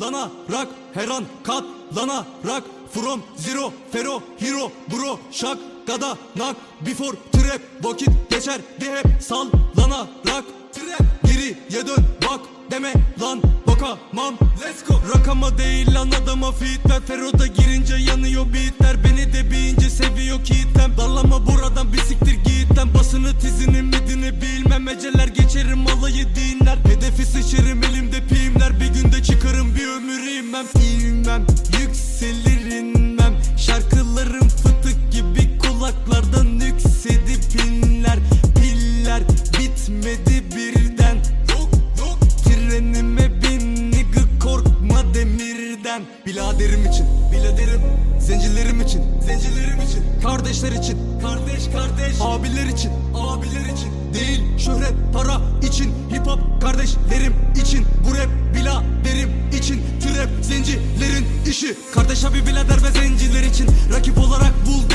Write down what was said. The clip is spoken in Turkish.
lanarak her an katlanarak From zero fero hero bro şak gada nak before trap vakit geçer de hep sallanarak Trap geriye dön bak deme lan bakamam Let's go. Rakama değil lan adama fit ver Fero'da girince yanıyor beatler. Beni de bir ince seviyor kitlem. Dallama buradan bir siktir gitten Basını tizini midini bilmem. Eceler geçerim alayı dinler. Hedefi sıçarım ömür inmem İnmem yükselir inmem Şarkılarım fıtık gibi kulaklardan yüksedip inler Piller bitmedi birden. Yok yok. Trenime bin nigga korkma demirden. Biladerim için Biladerim. Zencilerim için Zencilerim için. Kardeşler için. Kardeş kardeş. Abiler için Abiler için. Değil şöhret para Zencilerin işi. Kardeş abi birader ve zenciler için Rakip olarak bul